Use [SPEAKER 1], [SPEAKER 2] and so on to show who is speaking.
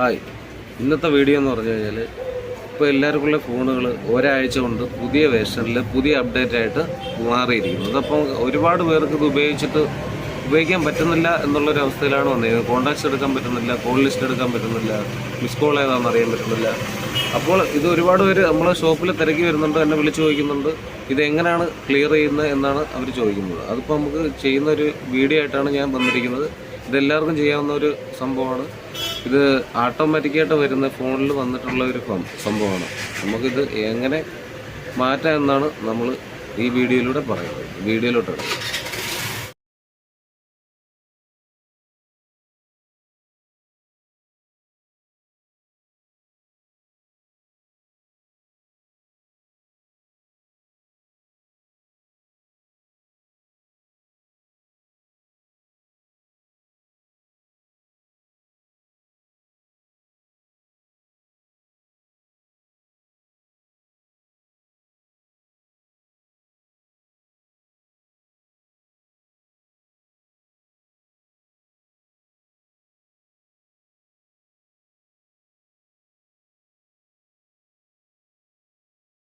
[SPEAKER 1] Hi. ഇന്നത്തെ video എന്ന് പറഞ്ഞു കഴിഞ്ഞാൽ ഇപ്പോൾ എല്ലാവർക്കുള്ള ഫോണുകൾ ഒരാഴ്ച കൊണ്ട് പുതിയ വേർഷനിൽ പുതിയ അപ്ഡേറ്റ് ആയിട്ട് മാറിയിരിക്കുന്നു. അതപ്പം ഒരുപാട് പേർക്ക് ഇത് ഉപയോഗിച്ചിട്ട് ഉപയോഗിക്കാൻ പറ്റുന്നില്ല എന്നുള്ളൊരു അവസ്ഥയിലാണ് വന്നിരിക്കുന്നത്. കോൺടാക്ട്സ് എടുക്കാൻ പറ്റുന്നില്ല കോൾ ലിസ്റ്റ് എടുക്കാൻ പറ്റുന്നില്ല മിസ് കോൾ ഏതാണെന്ന് അറിയാൻ പറ്റുന്നില്ല. അപ്പോൾ ഇത് ഒരുപാട് പേര് നമ്മളെ ഷോപ്പിൽ തിരക്കി വരുന്നുണ്ട് എന്നെ വിളിച്ച് ചോദിക്കുന്നുണ്ട്. ഇത് എങ്ങനെയാണ് ക്ലിയർ ചെയ്യുന്നത് എന്നാണ് അവർ ചോദിക്കുന്നത്. അതിപ്പോൾ നമുക്ക് ചെയ്യുന്ന ഒരു വീഡിയോ ആയിട്ടാണ് ഞാൻ വന്നിരിക്കുന്നത്. ഇതെല്ലാവർക്കും ചെയ്യാവുന്ന ഒരു സംഭവമാണ്. ഇത് ഓട്ടോമാറ്റിക്കായിട്ട് വരുന്ന ഫോണിൽ വന്നിട്ടുള്ള ഒരു സംഭവമാണ്. നമുക്കിത് എങ്ങനെ മാറ്റാം എന്നാണ് നമ്മൾ ഈ വീഡിയോയിലൂടെ പറയുന്നത്. വീഡിയോയിലോട്ട്